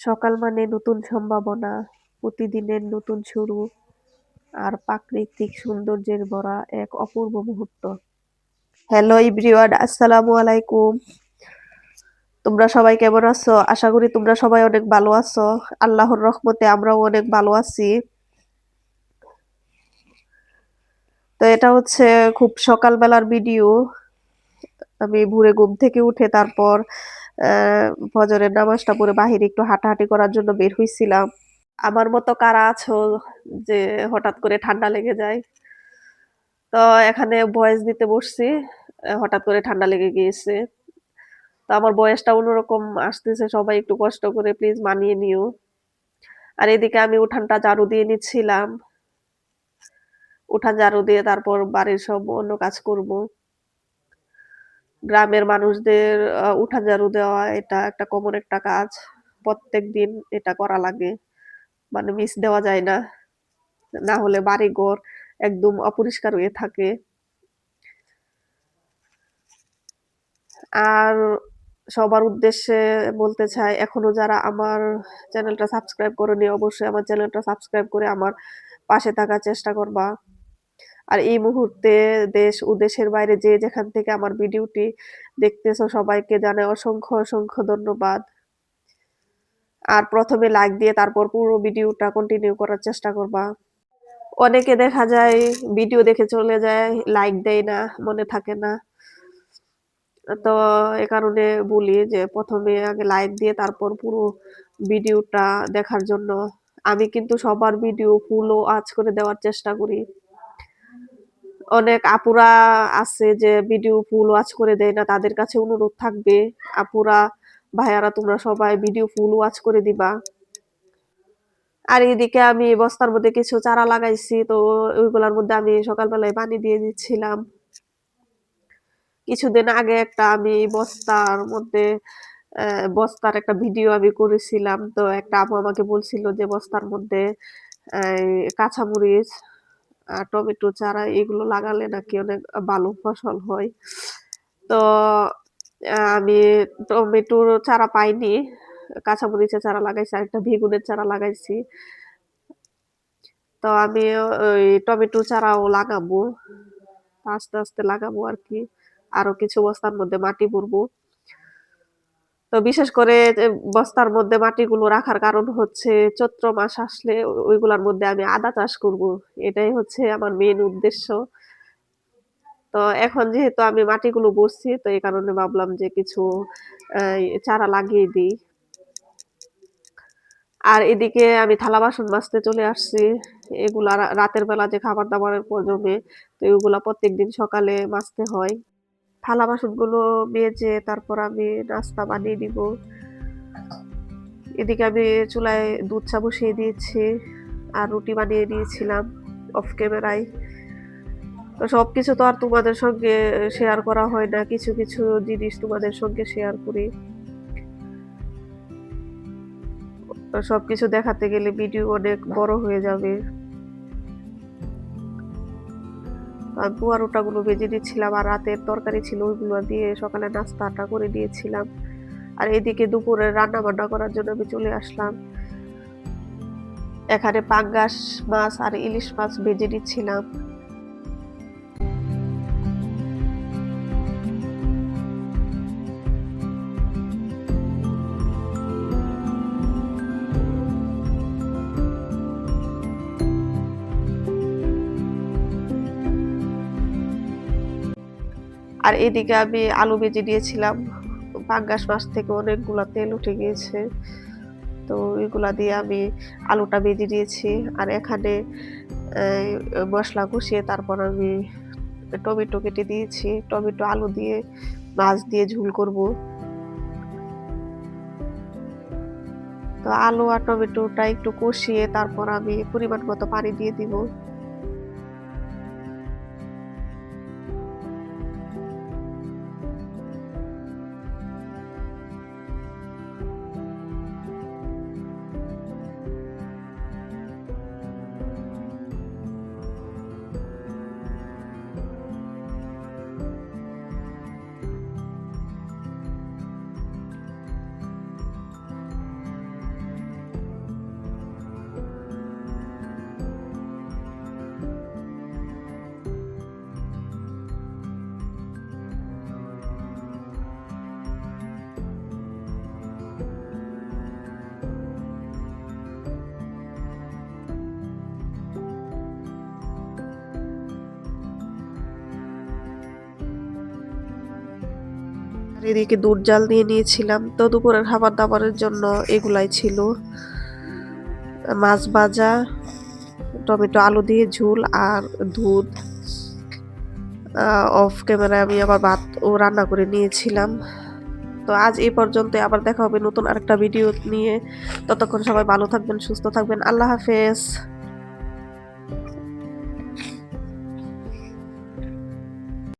সকাল মানে নতুন সম্ভাবনা, প্রতিদিনের নতুন শুরু আর প্রাকৃতিক সৌন্দর্যের ভরা এক অপূর্ব মুহূর্ত। হ্যালো ইব্রিওয়ান আসসালামু আলাইকুম। তোমরা সবাই কেমন আছো? আশা করি তোমরা সবাই অনেক ভালো আছো। আল্লাহর রহমতে আমরাও অনেক ভালো আছি। তো এটা হচ্ছে খুব সকালবেলার ভিডিও আমি ভোরে ঘুম থেকে উঠে তারপর ফজরের নামাজটা পড়ে বাহিরে একটু হাঁটাহাঁটি করার জন্য বের হইছিলাম। আমার মতো কারা আছো যে হঠাৎ করে ঠান্ডা লেগে যায়? তো এখানে ভয়েস দিতে বসছি হঠাৎ করে ঠান্ডা লেগে গিয়েছে। তো আমার বয়সটা অন্যরকম আসতেছে, সবাই একটু কষ্ট করে প্লিজ মানিয়ে নিও। আর এদিকে আমি উঠানটা ঝাড়ু দিয়ে নিচ্ছিলাম। উঠান ঝাড়ু দিয়ে তারপর বাড়ির সব অন্য কাজ করব। গ্রামের মানুষদের উঠান ঝাড়ু দেওয়া, এটা একটা কমন একটা কাজ। প্রত্যেক দিন এটা করা লাগে। মানে মিস দেওয়া যায় না। না হলে বাড়ি ঘর একদম অপরিষ্কার হয়ে থাকে। আর সবার উদ্দেশ্যে বলতে চাই, এখনও যারা আমার চ্যানেলটা সাবস্ক্রাইব করেনি, অবশ্যই আমার চ্যানেলটা সাবস্ক্রাইব করে আমার পাশে থাকার চেষ্টা করবা। আর এই মুহূর্তে দেশ ও দেশের বাইরে যে যেখান থেকে আমার ভিডিওটি দেখতেছো সবাইকে জানাই অসংখ্য অসংখ্য ধন্যবাদ। আর প্রথমে লাইক দিয়ে তারপর পুরো ভিডিওটা কন্টিনিউ করার চেষ্টা করবা। অনেকে দেখা যায় ভিডিও দেখে চলে যায় লাইক দেয় না, মনে থাকে না। তো এ কারণে বলি যে প্রথমে আগে লাইক দিয়ে তারপর পুরো ভিডিওটা দেখার জন্য। আমি কিন্তু সবার ভিডিও ফুলও আজ করে দেওয়ার চেষ্টা করি। অনেক আপুরা আছে যে ভিডিও ফুল ওয়াচ করে দেয় না, তাদের কাছে অনুরোধ থাকবে। আপুরা, ভাইয়ারা, তোমরা সবাই ভিডিও ফুল ওয়াচ করে দিবা। আর এদিকে আমি বস্তার মধ্যে কিছু চারা লাগাইছি, তো ওইগুলোর মধ্যে আমি সকালবেলায় পানি দিয়ে দিচ্ছিলাম। কিছুদিন আগে একটা আমি বস্তার মধ্যে বস্তার একটা ভিডিও আমি করেছিলাম, তো একটা আপু আমাকে বলছিল যে বস্তার মধ্যে কাঁচামরিচ টমেটো চারা এগুলো লাগালে নাকি অনেক ভালো ফসল হয়। তো আমি টমেটোর চারা পাইনি, কাঁচামরিচের চারা লাগাইছি আর একটা বেগুনের চারা লাগাইছি। তো আমি ওই টমেটো চারাও লাগাবো, আস্তে আস্তে লাগাবো আর কি। আরও কিছু বস্তার মধ্যে মাটি ভরবো। তো বিশেষ করে বস্তার মধ্যে মাটিগুলো রাখার কারণ হচ্ছে চৈত্র মাস আসলে ওইগুলোর মধ্যে আমি আদা চাষ করব। এটাই হচ্ছে আমার মেন উদ্দেশ্য। তো এখন যেহেতু আমি মাটিগুলো বসছি, তো এই কারণে ভাবলাম যে কিছু চারা লাগিয়ে দিই। আর এদিকে আমি থালা বাসন মাজতে চলে আসছি। এগুলা রাতের বেলা যে খাবার দাবারের পর জমে তো এগুলা প্রত্যেকদিন সকালে মাজতে হয়। থালা বাসনগুলো মেজে তারপর আমি নাস্তা বানিয়ে দিব এদিকে আমি চুলায় দুধ চা বসিয়ে দিয়েছি আর রুটি বানিয়ে দিয়েছিলাম অফ ক্যামেরায় তো সব কিছু তো আর তোমাদের সঙ্গে শেয়ার করা হয় না, কিছু কিছু জিনিস তোমাদের সঙ্গে শেয়ার করি। সব কিছু দেখাতে গেলে ভিডিও অনেক বড় হয়ে যাবে। আমি পোয়ারোটাগুলো ভেজে দিচ্ছিলাম আর রাতের তরকারি ছিল ওইগুলো দিয়ে সকালে নাস্তাটা করে দিয়েছিলাম। আর এদিকে দুপুরে রান্না বান্না করার জন্য আমি চলে আসলাম। এখানে পাঙ্গাস মাছ আর ইলিশ মাছ ভেজে দিচ্ছিলাম। আর এদিকে আমি আলু ভেজে দিয়েছিলাম। পাঙ্গাস মাছ থেকে অনেকগুলো তেল উঠে গিয়েছে। তো এগুলা দিয়ে আমি আলুটা ভেজে দিয়েছি। আর এখানে মশলা কষিয়ে তারপর আমি টমেটো কেটে দিয়েছি। টমেটো, আলু দিয়ে, মাছ দিয়ে ঝুল করব। তো আলু আর টমেটোটা একটু কষিয়ে তারপর আমি পরিমাণ মতো পানি দিয়ে দিব। এদিকে দুধ জাল দিয়ে নিয়েছিলাম। তো দুপুরের খাবার দাবারের জন্য এগুলাই ছিল। মাছ ভাজা, টমেটো আলু দিয়ে ঝোল আর দুধ। অফ ক্যামেরায় আমি আবার ভাত ও রান্না করে নিয়েছিলাম। তো আজ এই পর্যন্ত আবার দেখা হবে নতুন আরেকটা ভিডিও নিয়ে। ততক্ষণ সবাই ভালো থাকবেন, সুস্থ থাকবেন। আল্লাহ হাফেজ।